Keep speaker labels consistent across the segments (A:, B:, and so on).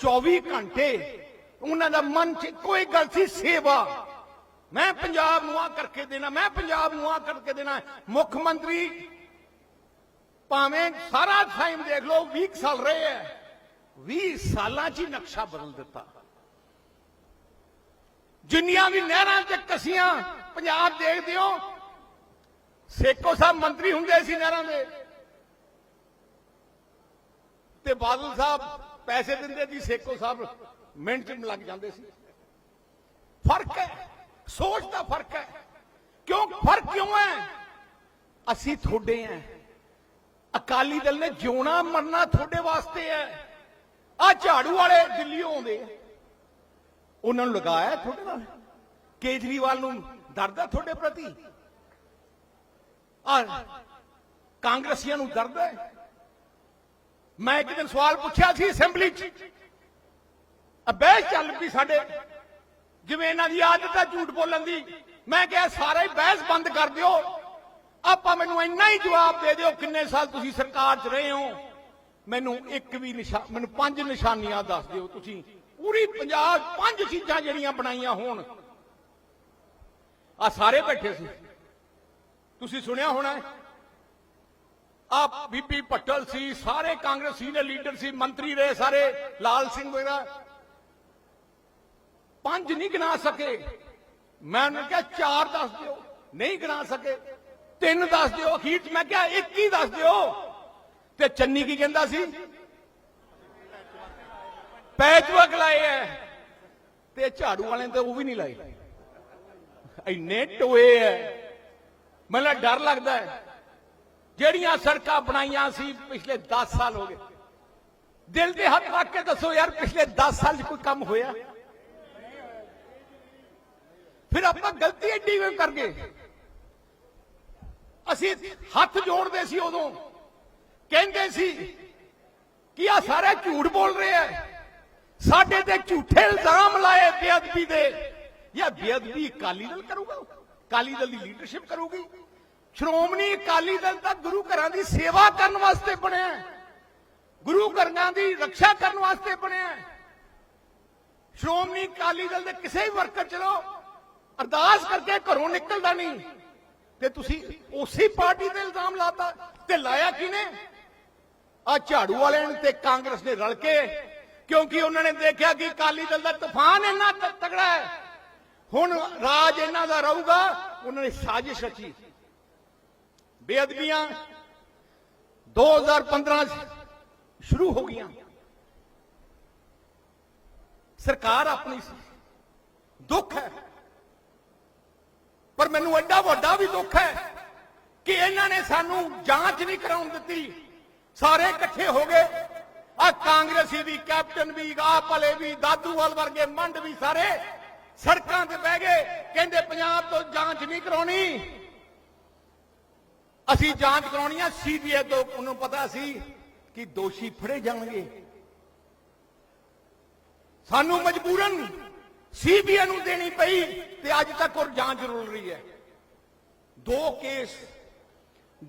A: 24 ਘੰਟੇ ਉਹਨਾਂ ਦਾ ਮਨ 'ਚ ਕੋਈ ਗੱਲ ਸੀ, ਸੇਵਾ। ਮੈਂ ਪੰਜਾਬ ਨੂੰ ਆ ਕਰਕੇ ਦੇਣਾ, ਮੈਂ ਪੰਜਾਬ ਨੂੰ ਆ ਕਰਕੇ ਦੇਣਾ। ਮੁੱਖ ਮੰਤਰੀ ਭਾਵੇਂ ਸਾਰਾ ਟਾਈਮ ਦੇਖ ਲਓ 20 ਸਾਲ ਰਹੇ ਹੈ 20 ਸਾਲਾਂ 'ਚ ਹੀ ਨਕਸ਼ਾ ਬਦਲ ਦਿੱਤਾ। ਜਿੰਨੀਆਂ ਵੀ ਨਹਿਰਾਂ ਤੇ ਕਸੀਆਂ, ਪੰਜਾਬ ਦੇਖਦੇ ਹੋ ਸੇਕੋ ਸਾਹਿਬ ਮੰਤਰੀ ਹੁੰਦੇ ਸੀ ਨਹਿਰਾਂ ਦੇ। ਤੇ ਬਾਦਲ ਸਾਹਿਬ ਪੈਸੇ ਦਿੰਦੇ ਸੀ ਸੇਕੋ ਸਾਹਿਬ ਮਿੰਟ ਚ ਲੱਗ ਜਾਂਦੇ ਸੀ। ਫ਼ਰਕ ਹੈ, ਸੋਚ ਦਾ ਫ਼ਰਕ ਹੈ। ਕਿਉਂ ਫ਼ਰਕ ਕਿਉਂ ਹੈ? ਅਸੀਂ ਤੁਹਾਡੇ ਹੈ। ਅਕਾਲੀ ਦਲ ਨੇ ਜਿਉਣਾ ਮਰਨਾ ਤੁਹਾਡੇ ਵਾਸਤੇ ਹੈ। ਆ ਝਾੜੂ ਵਾਲੇ ਦਿੱਲੀੋਂ ਆਉਂਦੇ ਆ। ਉਹਨਾਂ ਨੂੰ ਲਗਾਇਆ ਤੁਹਾਡੇ ਨਾਲ? ਕੇਜਰੀਵਾਲ ਨੂੰ ਦਰਦ ਹੈ ਤੁਹਾਡੇ ਪ੍ਰਤੀ? ਆ ਕਾਂਗਰਸੀਆਂ ਨੂੰ ਦਰਦ ਹੈ? ਮੈਂ ਇੱਕ ਦਿਨ ਸਵਾਲ ਪੁੱਛਿਆ ਸੀ ਅਸੈਂਬਲੀ 'ਚ। ਅਬਹਿਸ ਚੱਲ ਪਈ ਸਾਡੇ। ਜਿਵੇਂ ਇਹਨਾਂ ਦੀ ਆਦਤ ਹੈ ਝੂਠ ਬੋਲਣ ਦੀ। ਮੈਂ ਕਿਹਾ, ਸਾਰੇ ਹੀ ਬਹਿਸ ਬੰਦ ਕਰ ਦਿਓ। ਆਪਾਂ ਮੈਨੂੰ ਇੰਨਾ ਹੀ ਜਵਾਬ ਦੇ ਦਿਓ ਕਿੰਨੇ ਸਾਲ ਤੁਸੀਂ ਸਰਕਾਰ 'ਚ ਰਹੇ ਹੋ। ਮੈਨੂੰ ਇੱਕ ਵੀ ਨਿਸ਼ਾਨ ਮੈਨੂੰ ਪੰਜ ਨਿਸ਼ਾਨੀਆਂ ਦੱਸ ਦਿਓ ਤੁਸੀਂ। ਪੂਰੀ ਪੰਜਾਬ ਪੰਜ ਚੀਜ਼ਾਂ ਜਿਹੜੀਆਂ ਬਣਾਈਆਂ ਹੋਣ। ਆ ਸਾਰੇ ਬੈਠੇ ਸੀ। ਤੁਸੀਂ ਸੁਣਿਆ ਹੋਣਾ ਆ ਬੀਬੀ ਭੱਟਲ ਸੀ, ਸਾਰੇ ਕਾਂਗਰਸੀ ਦੇ ਲੀਡਰ ਸੀ, ਮੰਤਰੀ ਰਹੇ ਸਾਰੇ, ਲਾਲ ਸਿੰਘ ਵਗੈਰਾ ਪੰਜ ਨਹੀਂ ਗਿਣਾ ਸਕੇ। ਮੈਂ ਉਹਨੂੰ ਕਿਹਾ, ਚਾਰ ਦੱਸ ਦਿਓ, ਨਹੀਂ ਗਿਣਾ ਸਕੇ। ਤਿੰਨ ਦੱਸ ਦਿਓ, ਅਖੀਰ 'ਚ ਮੈਂ ਕਿਹਾ, ਇੱਕ ਹੀ ਦੱਸ ਦਿਓ। ਤੇ ਚੰਨੀ ਕੀ ਕਹਿੰਦਾ ਸੀ? ਪੈਚਵਰਕ ਲਾਏ ਐ। ਤੇ ਝਾੜੂ ਵਾਲੇ ਤੇ ਉਹ ਵੀ ਨਹੀਂ ਲਾਏ। ਇੰਨੇ ਟੋਏ ਐ। ਮੈਨੂੰ ਡਰ ਲੱਗਦਾ ਹੈ ਜਿਹੜੀਆਂ ਸੜਕਾਂ ਬਣਾਈਆਂ ਸੀ ਪਿਛਲੇ 10 ਸਾਲ ਹੋ ਗਏ। ਦਿਲ ਦੇ ਹੱਥ ਰੱਖ ਕੇ ਦੱਸੋ ਯਾਰ, ਪਿਛਲੇ 10 ਸਾਲ 'ਚ ਕੋਈ ਕੰਮ ਹੋਇਆ? ਫਿਰ ਆਪਾਂ ਗਲਤੀ ਐਡੀ ਕਿਉਂ ਕਰ ਗਏ ਅਸੀਂ ਹੱਥ ਜੋੜਦੇ ਸੀ ਉਦੋਂ। ਕਹਿੰਦੇ ਸੀ ਕਿ ਆ ਸਾਰੇ ਝੂਠ ਬੋਲ ਰਹੇ ਆ। ਸਾਡੇ ਤੇ ਝੂਠੇ ਇਲਜ਼ਾਮ ਲਾਏ ਬੇਅਦਬੀ ਦੇ। ਇਹ ਬੇਅਦਬੀ ਅਕਾਲੀ ਦਲ ਕਰੂਗਾ? ਅਕਾਲੀ ਦਲ ਦੀ ਲੀਡਰਸ਼ਿਪ ਕਰੂਗੀ? ਸ਼੍ਰੋਮਣੀ ਅਕਾਲੀ ਦਲ ਤਾਂ ਗੁਰੂ ਘਰਾਂ ਦੀ ਸੇਵਾ ਕਰਨ ਵਾਸਤੇ ਬਣਿਆ ਗੁਰੂ ਘਰਾਂ ਦੀ ਰੱਖਿਆ ਕਰਨ ਵਾਸਤੇ ਬਣਿਆ ਸ਼੍ਰੋਮਣੀ ਅਕਾਲੀ ਦਲ ਦੇ ਕਿਸੇ ਵੀ ਵਰਕਰ ਚਲੋ, ਅਰਦਾਸ ਕਰਕੇ ਘਰੋਂ ਨਿਕਲਦਾ ਨਹੀਂ। ਤੇ ਤੁਸੀਂ ਉਸੇ ਪਾਰਟੀ ਤੇ ਇਲਜ਼ਾਮ ਲਾਤਾ ਤੇ ਲਾਇਆ ਕਿਨੇ ਆ ਝਾੜੂ ਵਾਲਿਆਂ ਨੇ ਤੇ ਕਾਂਗਰਸ ਨੇ ਰਲ ਕੇ, ਕਿਉਂਕਿ ਉਹਨਾਂ ਨੇ ਦੇਖਿਆ ਕਿ ਅਕਾਲੀ ਦਲ ਦਾ ਤੂਫਾਨ ਇੰਨਾ ਤ- ਤਗੜਾ ਹੈ। ਹੁਣ ਰਾਜ ਇਹਨਾਂ ਦਾ ਰਹੂਗਾ, ਉਹਨਾਂ ਨੇ ਸਾਜ਼ਿਸ਼ ਰਚੀ। ਬੇਅਦਬੀਆਂ 2015 ਚ ਸ਼ੁਰੂ ਹੋ ਗਈਆਂ। ਸਰਕਾਰ ਆਪਣੀ ਸੀ। ਦੁੱਖ ਹੈ। ਪਰ ਮੈਨੂੰ ਐਡਾ ਵੱਡਾ ਵੀ ਦੁੱਖ ਹੈ ਕਿ ਇਹਨਾਂ ਨੇ ਸਾਨੂੰ ਜਾਂਚ ਨਹੀਂ ਕਰਾਉਣ ਦਿੱਤੀ। ਸਾਰੇ ਇਕੱਠੇ ਹੋ ਗਏ। ਆ ਕਾਂਗਰਸੀ ਵੀ ਕੈਪਟਨ ਵੀ, ਆ ਭਲੇ ਵੀ ਦਾਦੂਵਾਲ ਵਰਗੇ ਮੰਡ ਵੀ ਸਾਰੇ ਸੜਕਾਂ ਤੇ ਬਹਿ ਗਏ। ਕਹਿੰਦੇ ਪੰਜਾਬ ਤੋਂ ਜਾਂਚ ਨਹੀਂ ਕਰਾਉਣੀ। ਅਸੀਂ ਜਾਂਚ ਕਰਾਉਣੀ ਆ ਸੀਬੀਆਈ ਤੋਂ, ਉਹਨੂੰ ਪਤਾ ਸੀ ਕਿ ਦੋਸ਼ੀ ਫੜੇ ਜਾਣਗੇ। ਸਾਨੂੰ ਮਜਬੂਰਨ ਸੀਬੀਆਈ ਨੂੰ ਦੇਣੀ ਪਈ ਤੇ ਅੱਜ ਤੱਕ ਉਹ ਜਾਂਚ ਰੁਲ ਰਹੀ ਹੈ। ਦੋ ਕੇਸ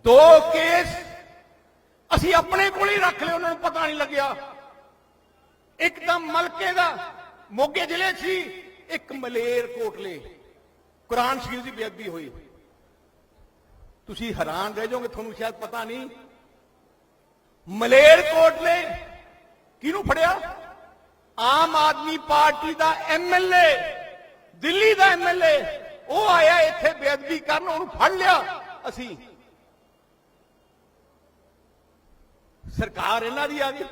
A: ਦੋ ਕੇਸ ਅਸੀਂ ਆਪਣੇ ਕੋਲ ਹੀ ਰੱਖ ਲਏ, ਉਹਨਾਂ ਨੂੰ ਪਤਾ ਨਹੀਂ ਲੱਗਿਆ। ਇੱਕਦਮ ਮਲਕੇ ਦਾ ਮੋਗੇ ਜ਼ਿਲ੍ਹੇ 'ਚ ਸੀ, ਇੱਕ ਮਲੇਰ ਕੋਟਲੇ ਕੁਰਾਨ ਸ਼ਰੀਫ ਦੀ ਬੇਅਦਬੀ ਹੋਈ। ਤੁਸੀਂ ਹੈਰਾਨ ਰਹਿ ਜਾਓਗੇ, ਤੁਹਾਨੂੰ ਸ਼ਾਇਦ ਪਤਾ ਨਹੀਂ। ਮਲੇਰ ਕੋਟਲੇ ਕਿਹਨੂੰ ਫੜਿਆ? ਆਮ ਆਦਮੀ ਪਾਰਟੀ ਦਾ ਐਮਐਲਏ ਦਿੱਲੀ ਦਾ ਐਮਐਲਏ ਉਹ ਆਇਆ ਇੱਥੇ ਬੇਅਦਬੀ ਕਰਨ, ਉਹਨੂੰ ਫੜ ਲਿਆ। ਅਸੀਂ ਸਰਕਾਰ ਇਹਨਾਂ ਦੀ ਆ ਗਈ।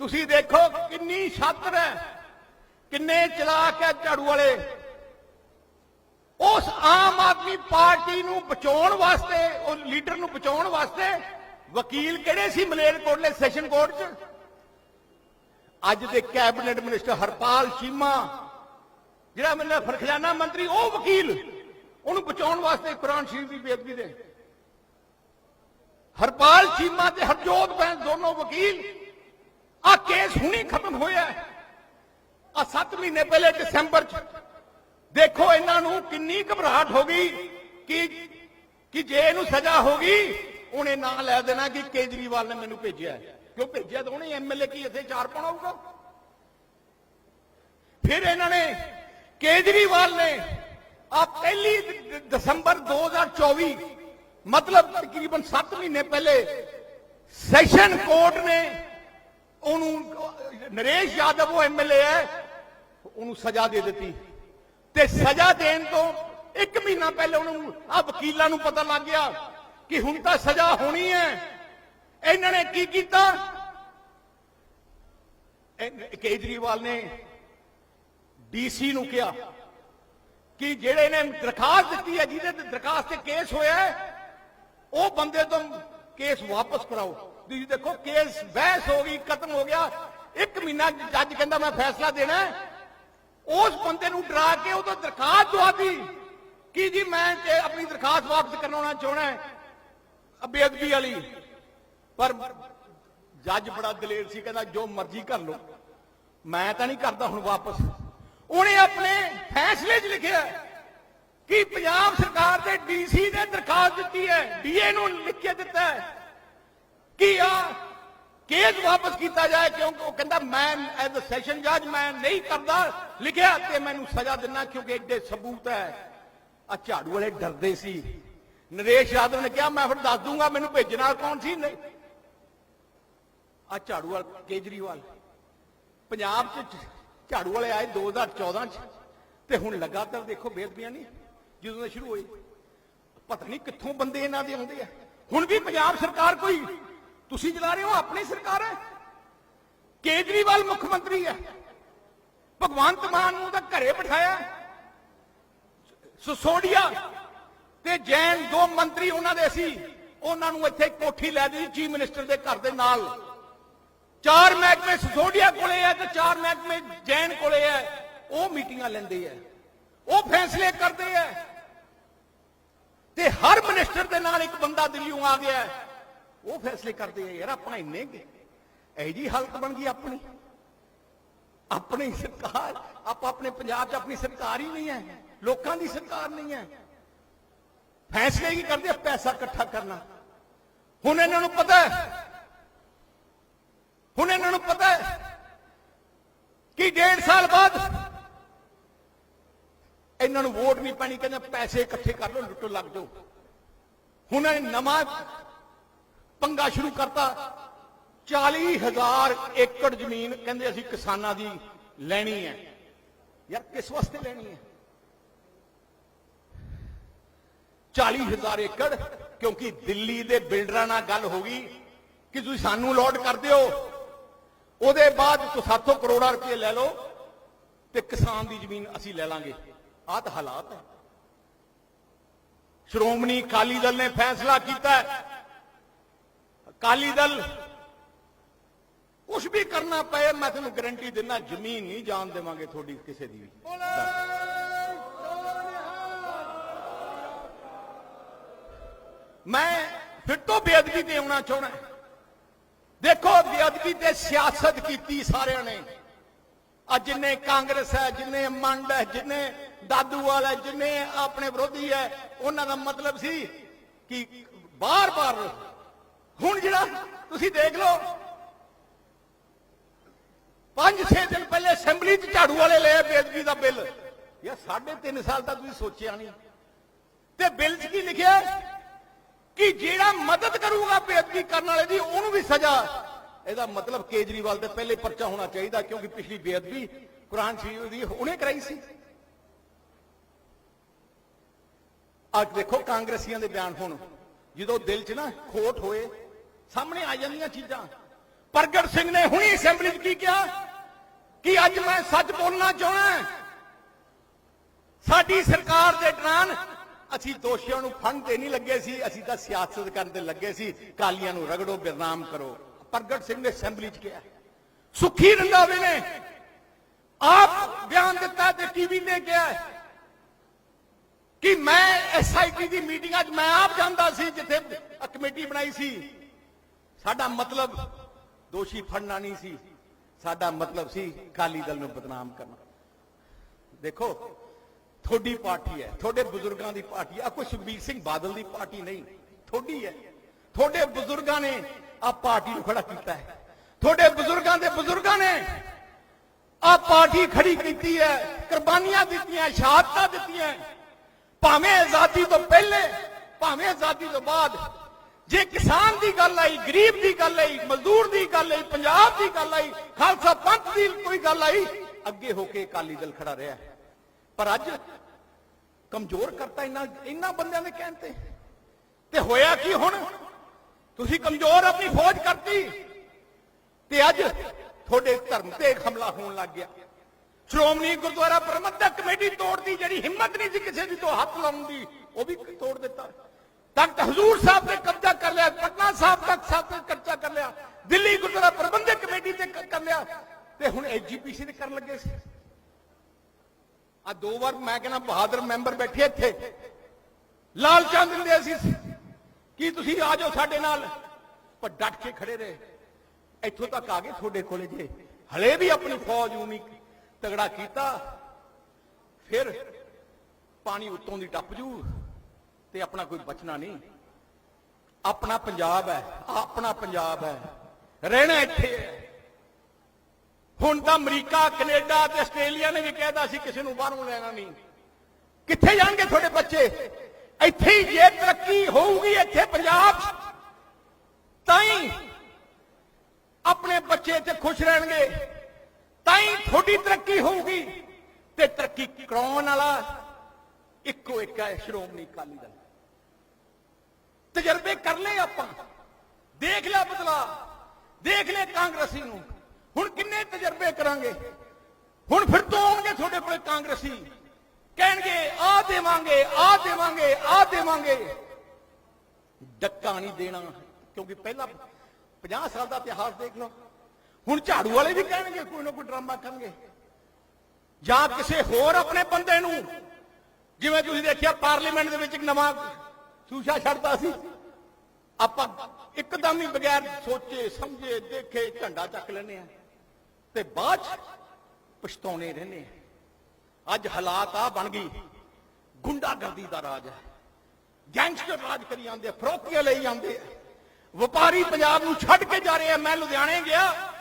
A: ਤੁਸੀਂ ਦੇਖੋ ਕਿੰਨੀ ਛਾਤਰ ਹੈ, ਕਿੰਨੇ ਚਲਾਕ ਹੈ ਝਾੜੂ ਵਾਲੇ। ਉਸ ਆਮ ਆਦਮੀ ਪਾਰਟੀ ਨੂੰ ਬਚਾਉਣ ਵਾਸਤੇ, ਉਹ ਲੀਡਰ ਨੂੰ ਬਚਾਉਣ ਵਾਸਤੇ ਵਕੀਲ ਕਿਹੜੇ ਸੀ ਮਲੇਰਕੋਟਲੇ ਸੈਸ਼ਨ ਕੋਰਟ 'ਚ? ਅੱਜ ਦੇ ਕੈਬਨਿਟ ਮਿਨਿਸਟਰ ਹਰਪਾਲ ਚੀਮਾ ਜਿਹੜਾ ਮੈਨੂੰ ਖਜ਼ਾਨਾ ਮੰਤਰੀ, ਉਹ ਵਕੀਲ, ਉਹਨੂੰ ਬਚਾਉਣ ਵਾਸਤੇ ਕੁਰਾਨ ਸ਼ਰੀਫ ਦੀ ਬੇਅਦਬੀ ਦੇ। ਹਰਪਾਲ ਚੀਮਾ ਤੇ ਹਰਜੋਤ ਬੈਂਸ ਦੋਨੋਂ ਵਕੀਲ ਆ ਕੇਸ ਹੁਣੀ ਖਤਮ ਹੋਇਆ। ਆ 7 ਮਹੀਨੇ ਪਹਿਲੇ ਦਸੰਬਰ ਚ ਦੇਖੋ ਇਹਨਾਂ ਨੂੰ ਕਿੰਨੀ ਘਬਰਾਹਟ ਹੋ ਗਈ ਕਿ ਕਿ ਜੇ ਇਹਨੂੰ ਸਜ਼ਾ ਹੋ ਗਈ, ਉਹਨੇ ਨਾਂ ਲੈ ਦੇਣਾ ਕਿ ਕੇਜਰੀਵਾਲ ਨੇ ਮੈਨੂੰ ਭੇਜਿਆ ਕਿਉਂ ਭੇਜਿਆ ਤਾਂ ਉਹਨੇ ਐਮਐਲਏ ਕੀ ਇੱਥੇ ਚਾਰ ਪਾਉਣਾ ਹੋਊਗਾ? ਫਿਰ ਇਹਨਾਂ ਨੇ ਕੇਜਰੀਵਾਲ ਨੇ ਆ ਪਹਿਲੀ ਦ- ਦਸੰਬਰ 2024 ਮਤਲਬ ਤਕਰੀਬਨ 7 ਮਹੀਨੇ ਪਹਿਲੇ ਸੈਸ਼ਨ ਕੋਰਟ ਨੇ ਉਹਨੂੰ, ਨਰੇਸ਼ ਯਾਦਵ, ਉਹ ਐਮਐਲਏ ਹੈ, ਉਹਨੂੰ ਸਜ਼ਾ ਦੇ ਦਿੱਤੀ। ਤੇ ਸਜ਼ਾ ਦੇਣ ਤੋਂ ਇੱਕ ਮਹੀਨਾ ਪਹਿਲਾਂ ਉਹਨੂੰ ਆ ਵਕੀਲਾਂ ਨੂੰ ਪਤਾ ਲੱਗ ਗਿਆ ਕਿ ਹੁਣ ਤਾਂ ਸਜ਼ਾ ਹੋਣੀ ਹੈ। ਇਹਨਾਂ ਨੇ ਕੀ ਕੀਤਾ? ਕੇਜਰੀਵਾਲ ਨੇ ਡੀਸੀ ਨੂੰ ਕਿਹਾ ਕਿ ਜਿਹੜੇ ਨੇ ਦਰਖਾਸਤ ਦਿੱਤੀ ਹੈ, ਜਿਹਦੇ ਤੇ ਦਰਖਾਸਤ ਤੇ ਕੇਸ ਹੋਇਆ ਉਹ ਬੰਦੇ ਤੋਂ ਕੇਸ ਵਾਪਸ ਕਰਾਓ। ਤੁਸੀਂ ਦੇਖੋ, ਕੇਸ ਬਹਿਸ ਹੋ ਗਈ, ਖਤਮ ਹੋ ਗਿਆ। ਇੱਕ ਮਹੀਨਾ ਜੱਜ ਕਹਿੰਦਾ, ਮੈਂ ਫੈਸਲਾ ਦੇਣਾ ਉਸ ਬੰਦੇ ਨੂੰ ਡਰਾ ਕੇ ਉਹ ਤੋਂ ਦਰਖਾਸਤ ਦਵਾਤੀ ਕਿ ਜੀ, ਮੈਂ ਤੇ ਆਪਣੀ ਦਰਖਾਸਤ ਵਾਪਸ ਕਰਵਾਉਣਾ ਚਾਹਣਾ ਹੈ, ਬੇਅਦਬੀ ਵਾਲੀ। ਪਰ ਜੱਜ ਬੜਾ ਦਲੇਰ ਸੀ, ਕਹਿੰਦਾ ਜੋ ਮਰਜ਼ੀ ਕਰ ਲਓ। ਮੈਂ ਤਾਂ ਨਹੀਂ ਕਰਦਾ ਹੁਣ ਵਾਪਸ। ਉਹਨੇ ਆਪਣੇ ਫੈਸਲੇ 'ਚ ਲਿਖਿਆ ਕਿ ਪੰਜਾਬ ਸਰਕਾਰ ਦੇ ਡੀਸੀ ਨੇ ਦਰਖਾਸਤ ਦਿੱਤੀ ਹੈ ਡੀਏ ਨੂੰ ਲਿਖ ਕੇ ਦਿੱਤਾ ਹੈ ਕਿ ਆ ਕੇਸ ਵਾਪਸ ਕੀਤਾ ਜਾਏ, ਕਿਉਂਕਿ ਉਹ ਕਹਿੰਦਾ, ਮੈਂ ਐਜ਼ ਅ ਸੈਸ਼ਨ ਜੱਜ ਮੈਂ ਨਹੀਂ ਕਰਦਾ। ਲਿਖਿਆ ਤੇ ਮੈਨੂੰ ਸਜ਼ਾ ਦੇਣਾ ਕਿਉਂਕਿ ਐਡੇ ਸਬੂਤ ਹੈ ਆ ਝਾੜੂ ਵਾਲੇ ਡਰਦੇ ਸੀ। ਨਰੇਸ਼ ਯਾਦਵ ਨੇ ਕਿਹਾ, ਮੈਂ ਫਿਰ ਦੱਸ ਦੂੰਗਾ, ਮੈਨੂੰ ਭੇਜਣਾ ਕੌਣ ਸੀ? ਨਹੀਂ। ਆ ਝਾੜੂ ਵਾਲ ਕੇਜਰੀਵਾਲ। ਪੰਜਾਬ ਚ ਝਾੜੂ ਵਾਲੇ ਆਏ 2014 ਚ, ਤੇ ਹੁਣ ਲਗਾਤਾਰ ਦੇਖੋ ਬੇਦਬੀਆਂ ਨਹੀਂ, ਜਦੋਂ ਦੇ ਸ਼ੁਰੂ ਹੋਈ। ਪਤਾ ਨਹੀਂ ਕਿੱਥੋਂ ਬੰਦੇ ਇਹਨਾਂ ਦੇ ਆਉਂਦੇ ਆ। ਹੁਣ ਵੀ ਪੰਜਾਬ ਸਰਕਾਰ ਕੋਈ ਤੁਸੀਂ ਚਲਾ ਰਹੇ ਹੋ, ਆਪਣੀ ਸਰਕਾਰ ਹੈ। ਕੇਜਰੀਵਾਲ ਮੁੱਖ ਮੰਤਰੀ ਹੈ। ਭਗਵੰਤ ਮਾਨ ਨੂੰ ਤਾਂ ਘਰੇ ਬਿਠਾਇਆ। ਸਸੋਡੀਆ ਤੇ ਜੈਨ ਦੋ ਮੰਤਰੀ ਉਹਨਾਂ ਦੇ ਸੀ। ਉਹਨਾਂ ਨੂੰ ਇੱਥੇ ਕੋਠੀ ਲੈ ਦਿੱਤੀ, ਚੀਫ ਮਿਨਿਸਟਰ ਦੇ ਘਰ ਦੇ ਨਾਲ। ਚਾਰ ਮਹਿਕਮੇ ਸਸੋਡੀਆ ਕੋਲੇ ਹੈ ਤੇ ਚਾਰ ਮਹਿਕਮੇ ਜੈਨ ਕੋਲੇ ਹੈ ਉਹ ਮੀਟਿੰਗਾਂ ਲੈਂਦੇ ਹੈ ਉਹ ਫੈਸਲੇ ਕਰਦੇ ਹੈ ਤੇ ਹਰ ਮਿਨਿਸਟਰ ਦੇ ਨਾਲ ਇੱਕ ਬੰਦਾ ਦਿੱਲੀੋਂ ਆ ਗਿਆ। ਉਹ ਫੈਸਲੇ ਕਰਦੇ ਆ, ਯਾਰ ਆਪਾਂ ਇੰਨੇ ਐ ਜੀ ਹਾਲਤ ਬਣ ਗਈ ਆਪਣੀ। ਆਪਣੀ ਸਰਕਾਰ, ਆਪਾਂ ਆਪਣੇ ਪੰਜਾਬ 'ਚ ਆਪਣੀ ਸਰਕਾਰ ਹੀ ਨਹੀਂ ਹੈ। ਲੋਕਾਂ ਦੀ ਸਰਕਾਰ ਨਹੀਂ ਹੈ। ਫੈਸਲੇ ਕੀ ਕਰਦੇ ਪੈਸਾ ਇਕੱਠਾ ਕਰਨਾ। ਹੁਣ ਇਹਨਾਂ ਨੂੰ ਪਤਾ ਹੁਣ ਇਹਨਾਂ ਨੂੰ ਪਤਾ ਕਿ ਡੇਢ ਸਾਲ ਬਾਅਦ ਇਹਨਾਂ ਨੂੰ ਵੋਟ ਨਹੀਂ ਪੈਣੀ, ਕਹਿੰਦੇ ਪੈਸੇ ਇਕੱਠੇ ਕਰ ਲਓ ਲੁੱਟੋ ਲੱਗ ਜਾਓ। ਹੁਣ ਇਹ ਨਵਾਂ ਪੰਗਾ ਸ਼ੁਰੂ ਕਰਤਾ। 40000 ਏਕੜ ਜ਼ਮੀਨ ਕਹਿੰਦੇ ਅਸੀਂ ਕਿਸਾਨਾਂ ਦੀ ਲੈਣੀ ਹੈ। ਯਾਰ ਕਿਸ ਵਾਸਤੇ ਲੈਣੀ ਹੈ? 40000 ਏਕੜ, ਕਿਉਂਕਿ ਦਿੱਲੀ ਦੇ ਬਿਲਡਰਾਂ ਨਾਲ ਗੱਲ ਹੋ ਗਈ ਕਿ ਤੁਸੀਂ ਸਾਨੂੰ ਲੋਟ ਕਰ ਦਿਓ। ਉਹਦੇ ਬਾਅਦ ਤੁਸੀਂ ਸਾਥੋਂ ਕਰੋੜਾਂ ਰੁਪਏ ਲੈ ਲਓ ਤੇ ਕਿਸਾਨ ਦੀ ਜ਼ਮੀਨ ਅਸੀਂ ਲੈ ਲਾਂਗੇ। ਆਹ ਤਾਂ ਹਾਲਾਤ ਹੈ। ਸ਼੍ਰੋਮਣੀ ਅਕਾਲੀ ਦਲ ਨੇ ਫੈਸਲਾ ਕੀਤਾ ਹੈ ਅਕਾਲੀ ਦਲ। ਕੁਝ ਵੀ ਕਰਨਾ ਪਏ ਮੈਂ ਤੁਹਾਨੂੰ ਗਾਰੰਟੀ ਦਿੰਦਾ ਜ਼ਮੀਨ ਨਹੀਂ ਜਾਣ ਦੇਵਾਂਗੇ ਤੁਹਾਡੀ ਕਿਸੇ ਦੀ ਵੀ। ਮੈਂ ਫਿਰ ਤੋਂ ਬੇਅਦਬੀ ਤੇ ਆਉਣਾ ਚਾਹਣਾ ਦੇਖੋ ਬੇਅਦਬੀ ਤੇ ਸਿਆਸਤ ਕੀਤੀ ਸਾਰਿਆਂ ਨੇ। ਆ ਜਿੰਨੇ ਕਾਂਗਰਸ ਹੈ ਜਿੰਨੇ ਮੰਡ ਹੈ ਜਿੰਨੇ ਦਾਦੂਵਾਲ ਹੈ ਜਿੰਨੇ ਆਪਣੇ ਵਿਰੋਧੀ ਹੈ ਉਹਨਾਂ ਦਾ ਮਤਲਬ ਸੀ ਕਿ ਬਾਰ-ਬਾਰ ਹੁਣ ਜਿਹੜਾ ਤੁਸੀਂ ਦੇਖ ਲਓ, ਪੰਜ ਛੇ ਦਿਨ ਪਹਿਲੇ ਅਸੈਂਬਲੀ 'ਚ ਝਾੜੂ ਵਾਲੇ ਲਏ ਬੇਅਦਬੀ ਦਾ ਬਿੱਲ। ਯਾਰ ਸਾਢੇ ਤਿੰਨ ਸਾਲ ਤੱਕ ਤੁਸੀਂ ਸੋਚਿਆ ਨਹੀਂ। ਤੇ ਬਿੱਲ 'ਚ ਕੀ ਲਿਖਿਆ ਕਿ ਜਿਹੜਾ ਮਦਦ ਕਰੂਗਾ ਬੇਅਦਬੀ ਕਰਨ ਵਾਲੇ ਦੀ, ਉਹਨੂੰ ਵੀ ਸਜ਼ਾ। ਇਹਦਾ ਮਤਲਬ ਕੇਜਰੀਵਾਲ ਦੇ ਪਹਿਲੇ ਪਰਚਾ ਹੋਣਾ ਚਾਹੀਦਾ, ਕਿਉਂਕਿ ਪਿਛਲੀ ਬੇਅਦਬੀ ਕੁਰਾਨ ਸ਼ਰੀਫ ਦੀ ਉਹਨੇ ਕਰਾਈ ਸੀ। ਅੱਜ ਦੇਖੋ ਕਾਂਗਰਸੀਆਂ ਦੇ ਬਿਆਨ ਹੁਣ। ਜਦੋਂ ਦਿਲ 'ਚ ਨਾ ਖੋਟ ਹੋਏ ਸਾਹਮਣੇ ਆ ਜਾਂਦੀਆਂ ਚੀਜ਼ਾਂ। ਪ੍ਰਗਟ ਸਿੰਘ ਨੇ ਹੁਣੀ ਅਸੈਂਬਲੀ 'ਚ ਕੀ ਕਿਹਾ? ਕਿ ਅੱਜ ਮੈਂ ਸੱਚ ਬੋਲਣਾ ਚਾਹਣਾ ਸਾਡੀ ਸਰਕਾਰ ਦੇ ਦੌਰਾਨ ਅਸੀਂ ਦੋਸ਼ੀਆਂ ਨੂੰ ਫੰਡ ਤੇ ਨਹੀਂ ਲੱਗੇ ਸੀ, ਅਸੀਂ ਤਾਂ ਸਿਆਸਤ ਕਰਨ ਤੇ ਲੱਗੇ ਸੀ। ਕਾਲੀਆਂ ਨੂੰ ਰਗੜੋ ਬਦਨਾਮ ਕਰੋ। ਪ੍ਰਗਟ ਸਿੰਘ ਨੇ ਅਸੈਂਬਲੀ 'ਚ ਕਿਹਾ। ਸੁਖੀ ਰੰਧਾਵੇ ਨੇ ਆਪ ਬਿਆਨ ਦਿੱਤਾ ਤੇ ਟੀਵੀ ਨੇ ਕਿਹਾ ਕਿ ਮੈਂ ਐਸਆਈਟੀ ਦੀ ਮੀਟਿੰਗ, ਅੱਜ ਮੈਂ ਆਪ ਜਾਂਦਾ ਸੀ, ਜਿੱਥੇ ਕਮੇਟੀ ਬਣਾਈ ਸੀ। ਸਾਡਾ ਮਤਲਬ ਦੋਸ਼ੀ ਫੜਨਾ ਨਹੀਂ ਸੀ ਸਾਡਾ ਮਤਲਬ ਸੀ ਕਾਲੀ ਦਲ ਨੂੰ ਬਦਨਾਮ ਕਰਨਾ ਦੇਖੋ ਤੁਹਾਡੀ ਪਾਰਟੀ ਹੈ ਤੁਹਾਡੇ ਬਜ਼ੁਰਗਾਂ ਦੀ ਪਾਰਟੀ ਆ ਕੋਈ ਸੁਖਬੀਰ ਸਿੰਘ ਬਾਦਲ ਦੀ ਪਾਰਟੀ ਨਹੀਂ ਤੁਹਾਡੀ ਹੈ ਤੁਹਾਡੇ ਬਜ਼ੁਰਗਾਂ ਨੇ ਆ ਪਾਰਟੀ ਨੂੰ ਖੜਾ ਕੀਤਾ ਹੈ ਤੁਹਾਡੇ ਬਜ਼ੁਰਗਾਂ ਦੇ ਬਜ਼ੁਰਗਾਂ ਨੇ ਆ ਪਾਰਟੀ ਖੜੀ ਕੀਤੀ ਹੈ ਕੁਰਬਾਨੀਆਂ ਦਿੱਤੀਆਂ ਸ਼ਹਾਦਤਾਂ ਦਿੱਤੀਆਂ ਭਾਵੇਂ ਆਜ਼ਾਦੀ ਤੋਂ ਪਹਿਲੇ ਭਾਵੇਂ ਆਜ਼ਾਦੀ ਤੋਂ ਬਾਅਦ ਜੇ ਕਿਸਾਨ ਦੀ ਗੱਲ ਆਈ, ਗਰੀਬ ਦੀ ਗੱਲ ਆਈ, ਮਜ਼ਦੂਰ ਦੀ ਗੱਲ ਆਈ, ਪੰਜਾਬ ਦੀ ਗੱਲ ਆਈ, ਖਾਲਸਾ ਪੰਥ ਦੀ ਕੋਈ ਗੱਲ ਆਈ, ਅੱਗੇ ਹੋ ਕੇ ਅਕਾਲੀ ਦਲ ਖੜਾ ਰਿਹਾ ਪਰ ਅੱਜ ਕਮਜ਼ੋਰ ਕਰਤਾ ਇਹਨਾਂ ਇਹਨਾਂ ਬੰਦਿਆਂ ਦੇ ਕਹਿਣ ਤੇ। ਤੇ ਹੋਇਆ ਕੀ ਹੁਣ? ਤੁਸੀਂ ਕਮਜ਼ੋਰ ਆਪਣੀ ਫੌਜ ਕਰਤੀ। ਤੇ ਅੱਜ ਤੁਹਾਡੇ ਧਰਮ ਤੇ ਹਮਲਾ ਹੋਣ ਲੱਗ ਗਿਆ। ਸ਼੍ਰੋਮਣੀ ਗੁਰਦੁਆਰਾ ਪ੍ਰਬੰਧਕ ਕਮੇਟੀ ਤੋੜਦੀ, ਜਿਹੜੀ ਹਿੰਮਤ ਨਹੀਂ ਸੀ ਕਿਸੇ ਦੀ ਤੋਂ ਹੱਥ ਲਾਉਣ ਦੀ, ਉਹ ਵੀ ਤੋੜ ਦਿੱਤਾ। ਤਖਤ ਹਜ਼ੂਰ ਸਾਹਿਬ ਤੇ ਕਬਜ਼ਾ ਕਰ ਲਿਆ, ਪਟਨਾ ਸਾਹਿਬ ਤੱਕ ਸਾਹਿਬ ਤੇ ਕਬਜ਼ਾ ਕਰ ਲਿਆ, ਦਿੱਲੀ ਗੁਰਦੁਆਰਾ ਪ੍ਰਬੰਧਕ ਕਮੇਟੀ ਤੇ ਕਰ ਲਿਆ, ਤੇ ਹੁਣ ਐਜੀਪੀਸੀ ਤੇ ਕਰਨ ਲੱਗੇ ਸੀ। ਆ ਦੋ ਵਾਰ ਮੈਂ ਕਹਿੰਦਾ ਬਹਾਦਰ ਮੈਂਬਰ ਬੈਠੇ ਇੱਥੇ। ਲਾਲ ਚੰਦ ਦਿੰਦੇ ਅਸੀਂ ਕੀ ਤੁਸੀਂ ਆ ਜਾਓ ਸਾਡੇ ਨਾਲ? ਪਰ ਡਟ ਕੇ ਖੜੇ ਰਹੇ। ਇੱਥੋਂ ਤੱਕ ਆ ਗਏ ਤੁਹਾਡੇ ਕੋਲੇ ਜੇ। ਹਲੇ ਵੀ ਆਪਣੀ ਫੌਜ ਨੂੰ ਨਹੀਂ ਤਗੜਾ ਕੀਤਾ। ਫਿਰ ਪਾਣੀ ਉੱਤੋਂ ਦੀ ਟੱਪ ਜੂ। ਤੇ ਆਪਣਾ ਕੋਈ ਬਚਣਾ ਨਹੀਂ। ਆਪਣਾ ਪੰਜਾਬ ਹੈ, ਆਪਣਾ ਪੰਜਾਬ ਹੈ। ਰਹਿਣਾ ਇੱਥੇ ਹੈ। ਹੁਣ ਤਾਂ ਅਮਰੀਕਾ, ਕੈਨੇਡਾ ਤੇ ਆਸਟ੍ਰੇਲੀਆ ਨੇ ਵੀ ਕਹਿਦਾ ਸੀ ਕਿਸੇ ਨੂੰ ਬਾਹਰੋਂ ਲੈਣਾ ਨਹੀਂ। ਕਿੱਥੇ ਜਾਣਗੇ ਤੁਹਾਡੇ ਬੱਚੇ? ਇੱਥੇ ਹੀ ਜੇ ਤਰੱਕੀ ਹੋਊਗੀ ਇੱਥੇ ਪੰਜਾਬ। ਤਾਂ ਹੀ ਆਪਣੇ ਬੱਚੇ ਇੱਥੇ ਖੁਸ਼ ਰਹਿਣਗੇ। ਤਾਂ ਹੀ ਤੁਹਾਡੀ ਤਰੱਕੀ ਹੋਊਗੀ। ਤੇ ਤਰੱਕੀ ਕਰਾਉਣ ਵਾਲਾ ਇੱਕੋ ਇੱਕ ਹੈ, ਸ਼੍ਰੋਮਣੀ ਅਕਾਲੀ ਦਲ। ਤਜਰਬੇ ਕਰ ਲਏ ਆਪਾਂ। ਦੇਖ ਲਿਆ ਬਦਲਾ। ਦੇਖ ਲਿਆ ਕਾਂਗਰਸੀ ਨੂੰ। ਹੁਣ ਕਿੰਨੇ ਤਜਰਬੇ ਕਰਾਂਗੇ? ਹੁਣ ਫਿਰ ਤੋਂ ਆਉਣਗੇ ਤੁਹਾਡੇ ਕੋਲ ਕਾਂਗਰਸੀ। ਕਹਿਣਗੇ ਆ ਦੇਵਾਂਗੇ ਆ ਦੇਵਾਂਗੇ ਆ ਦੇਵਾਂਗੇ। ਡੱਕਾ ਨਹੀਂ ਦੇਣਾ, ਕਿਉਂਕਿ ਪਹਿਲਾਂ 50 ਸਾਲ ਦਾ ਇਤਿਹਾਸ ਦੇਖ ਲਓ। ਹੁਣ ਝਾੜੂ ਵਾਲੇ ਵੀ ਕਹਿਣਗੇ, ਕੋਈ ਨਾ ਕੋਈ ਡਰਾਮਾ ਕਰਨਗੇ। ਜਾਂ ਕਿਸੇ ਹੋਰ ਆਪਣੇ ਬੰਦੇ ਨੂੰ, ਜਿਵੇਂ ਤੁਸੀਂ ਦੇਖਿਆ, ਪਾਰਲੀਮੈਂਟ ਦੇ ਵਿੱਚ ਇੱਕ ਨਵਾਂ ਸੂਸ਼ਾ ਛੱਡਦਾ ਸੀ। ਆਪਾਂ ਇੱਕਦਮ ਹੀ ਬਗੈਰ ਸੋਚੇ, ਸਮਝੇ, ਦੇਖੇ ਝੰਡਾ ਚੱਕ ਲੈਨੇ ਆ ਤੇ ਬਾਅਦ ਪਛਤਾਉਣੇ ਰਹਿੰਦੇ ਆ ਅੱਜ ਹਾਲਾਤ ਆ ਬਣ ਗਈ। ਗੁੰਡਾਗਰਦੀ ਦਾ ਰਾਜ ਹੈ। ਗੈਂਗਸਟਰ ਰਾਜ ਕਰੀ ਜਾਂਦੇ ਆ, ਫਰੋਤੀਆਂ ਲਈ ਜਾਂਦੇ ਆ। ਵਪਾਰੀ ਪੰਜਾਬ ਨੂੰ ਛੱਡ ਕੇ ਜਾ ਰਹੇ ਆ। ਮੈਂ ਲੁਧਿਆਣੇ ਗਿਆ।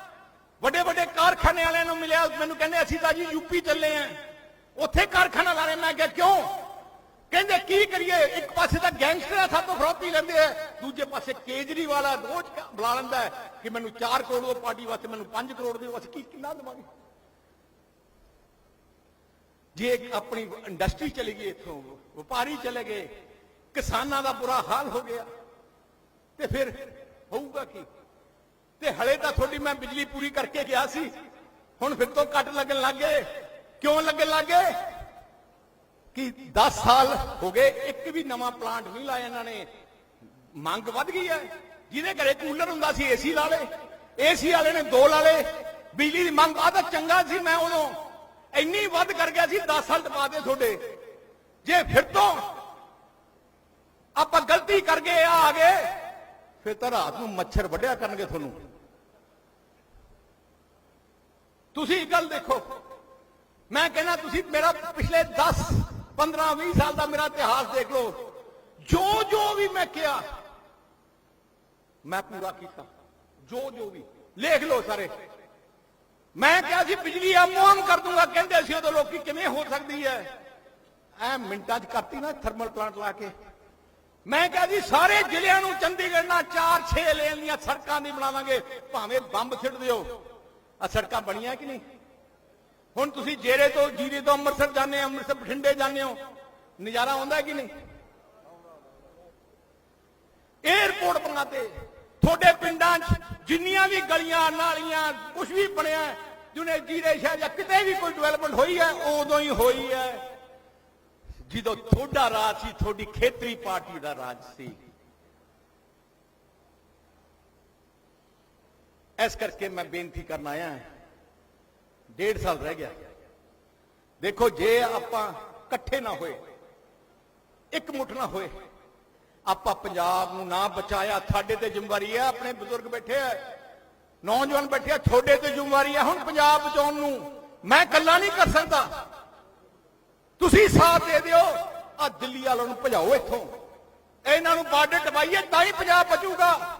A: ਵੱਡੇ ਵੱਡੇ ਕਾਰਖਾਨੇ ਵਾਲਿਆਂ ਨੂੰ ਮਿਲਿਆ। ਮੈਨੂੰ ਕਹਿੰਦੇ, ਅਸੀਂ ਤਾਂ ਜੀ ਯੂਪੀ ਚੱਲੇ ਆ। ਉੱਥੇ ਕਾਰਖਾਨਾ ਲਾ ਰਹੇ ਮੈਂ ਕਿਹਾ, ਕਿਉਂ? ਕਹਿੰਦੇ, ਕੀ ਕਰੀਏ? ਇੱਕ ਪਾਸੇ ਤਾਂ ਗੈਂਗਸਟਰ ਸਭ ਤੋਂ ਫਰੋਤੀ ਲੈਂਦੇ ਆ, ਦੂਜੇ ਪਾਸੇ ਕੇਜਰੀਵਾਲ ਆ, ਰੋਜ਼ ਬੁਲਾ ਲੈਂਦਾ ਕਿ ਮੈਨੂੰ 4 ਕਰੋੜ ਦਿਓ ਪਾਰਟੀ ਵਾਸਤੇ, ਮੈਨੂੰ 5 ਕਰੋੜ ਦਿਓ ਵਾਸਤੇ ਕੀ ਕਿੰਨਾ ਦੇਵਾਂਗੇ? ਜੇ ਆਪਣੀ ਇੰਡਸਟਰੀ ਚਲੀ ਗਈ ਇੱਥੋਂ, ਵਪਾਰੀ ਚਲੇ ਗਏ, ਕਿਸਾਨਾਂ ਦਾ ਬੁਰਾ ਹਾਲ ਹੋ ਗਿਆ, ਤੇ ਫਿਰ ਹੋਊਗਾ ਕੀ? ਤੇ ਹਲੇ ਤਾਂ ਤੁਹਾਡੀ ਮੈਂ ਬਿਜਲੀ ਪੂਰੀ ਕਰਕੇ ਗਿਆ ਸੀ, ਹੁਣ ਫਿਰ ਤੋਂ ਕੱਟ ਲੱਗਣ ਲੱਗੇ ਕਿਉਂ ਲੱਗਣ ਲੱਗੇ ਕਿ 10 ਸਾਲ ਹੋ ਗਏ, ਇੱਕ ਵੀ ਨਵਾਂ ਪਲਾਂਟ ਨਹੀਂ ਲਾਇਆ ਇਹਨਾਂ ਨੇ। ਮੰਗ ਵੱਧ ਗਈ ਹੈ। ਜਿਹਦੇ ਘਰੇ ਕੂਲਰ ਹੁੰਦਾ ਸੀ ਏਸੀ ਲਾ ਲੇ ਏਸੀ ਵਾਲੇ ਨੇ ਦੋ ਲਾ ਲੇ ਬਿਜਲੀ ਦੀ ਮੰਗ ਆ ਤਾਂ ਚੰਗਾ ਸੀ ਮੈਂ ਉਦੋਂ। ਇੰਨੀ ਵੱਧ ਕਰ ਗਿਆ ਸੀ 10 ਸਾਲ ਟਪਾ ਦੇ ਤੁਹਾਡੇ। ਜੇ ਫਿਰ ਤੋਂ ਆਪਾਂ ਗਲਤੀ ਕਰ ਗਏ, ਆ ਆ ਗਏ, ਫਿਰ ਤਾਂ ਰਾਤ ਨੂੰ ਮੱਛਰ ਵੱਢਿਆ ਕਰਨਗੇ ਤੁਹਾਨੂੰ। ਤੁਸੀਂ ਇੱਕ ਗੱਲ ਦੇਖੋ। ਮੈਂ ਕਹਿੰਦਾ, ਤੁਸੀਂ ਮੇਰਾ ਪਿਛਲੇ 10 15 20 ਸਾਲ ਦਾ ਮੇਰਾ ਇਤਿਹਾਸ ਦੇਖ। ਲਓ ਜੋ ਜੋ ਵੀ ਮੈਂ ਕਿਹਾ, ਮੈਂ ਪੂਰਾ ਕੀਤਾ। ਜੋ ਜੋ ਵੀ। ਲਿਖ ਲਓ ਸਾਰੇ। ਮੈਂ ਕਿਹਾ ਸੀ, ਬਿਜਲੀ ਆਮੋਮ ਕਰ ਦੂੰਗਾ। ਕਹਿੰਦੇ ਸੀ ਉਦੋਂ ਲੋਕੀ ਕਿਵੇਂ ਹੋ ਸਕਦੀ ਹੈ? ਐ ਮਿੰਟਾਂ 'ਚ ਕਰਤੀ ਨਾ ਥਰਮਲ ਪਲਾਂਟ ਲਾ ਕੇ। ਮੈਂ ਕਿਹਾ ਜੀ, ਸਾਰੇ ਜ਼ਿਲ੍ਹਿਆਂ ਨੂੰ ਚੰਡੀਗੜ੍ਹ ਨਾਲ 4-6 ਲੇਨ ਦੀਆਂ ਸੜਕਾਂ ਦੀ ਬਣਾਵਾਂਗੇ। ਭਾਵੇਂ ਬੰਬ ਸਿੱਟ ਦਿਓ। ਆ ਸੜਕਾਂ ਬਣੀਆਂ ਕਿ ਨਹੀਂ? ਹੁਣ ਤੁਸੀਂ ਜੇਰੇ ਤੋਂ, ਜੀਰੇ ਤੋਂ ਅੰਮ੍ਰਿਤਸਰ ਜਾਂਦੇ ਹੋ, ਅੰਮ੍ਰਿਤਸਰ ਬਠਿੰਡੇ ਜਾਂਦੇ ਹੋ, ਨਜ਼ਾਰਾ ਆਉਂਦਾ ਕਿ ਨਹੀਂ? 에어ਪੋਰਟ ਬਣਾਤੇ ਤੁਹਾਡੇ ਪਿੰਡਾਂ 'ਚ ਜਿੰਨੀਆਂ ਵੀ ਗਲੀਆਂ, ਨਾਲੀਆਂ ਕੁਝ ਵੀ ਬਣਿਆ ਜਿਹਨੇ ਜੀਰੇ ਸ਼ਹਿਰ ਜਾਂ ਕਿਤੇ ਵੀ ਕੋਈ ਡਿਵੈਲਪਮੈਂਟ ਹੋਈ ਹੈ ਉਦੋਂ ਹੀ ਹੋਈ ਹੈ। ਜਦੋਂ ਤੁਹਾਡਾ ਰਾਜ ਸੀ, ਤੁਹਾਡੀ ਖੇਤਰੀ ਪਾਰਟੀ ਦਾ ਰਾਜ ਸੀ। ਇਸ ਕਰਕੇ ਮੈਂ ਬੇਨਤੀ ਕਰਨ ਆਇਆ ਹਾਂ ਡੇਢ ਸਾਲ ਰਹਿ ਗਿਆ। ਦੇਖੋ, ਜੇ ਆਪਾਂ ਇਕੱਠੇ ਨਾ ਹੋਏ, ਇੱਕ ਮੁੱਠ ਨਾ ਹੋਏ, ਆਪਾਂ ਪੰਜਾਬ ਨੂੰ ਨਾ ਬਚਾਇਆ, ਸਾਡੇ ਤੇ ਜ਼ਿੰਮੇਵਾਰੀ ਹੈ ਆਪਣੇ ਬਜ਼ੁਰਗ ਬੈਠੇ ਆ, ਨੌਜਵਾਨ ਬੈਠੇ ਆ, ਤੁਹਾਡੇ ਤੇ ਜ਼ਿੰਮੇਵਾਰੀ ਹੈ ਹੁਣ ਪੰਜਾਬ ਬਚਾਉਣ ਨੂੰ ਮੈਂ ਇਕੱਲਾ ਨਹੀਂ ਕਰ ਸਕਦਾ। ਤੁਸੀਂ ਸਾਥ ਦੇ ਦਿਓ ਆ ਦਿੱਲੀ ਵਾਲਿਆਂ ਨੂੰ ਭਜਾਓ ਇੱਥੋਂ। ਇਹਨਾਂ ਨੂੰ ਬਾਰਡਰ ਟਪਾਈਏ ਤਾਂ ਹੀ ਪੰਜਾਬ ਬਚੂਗਾ।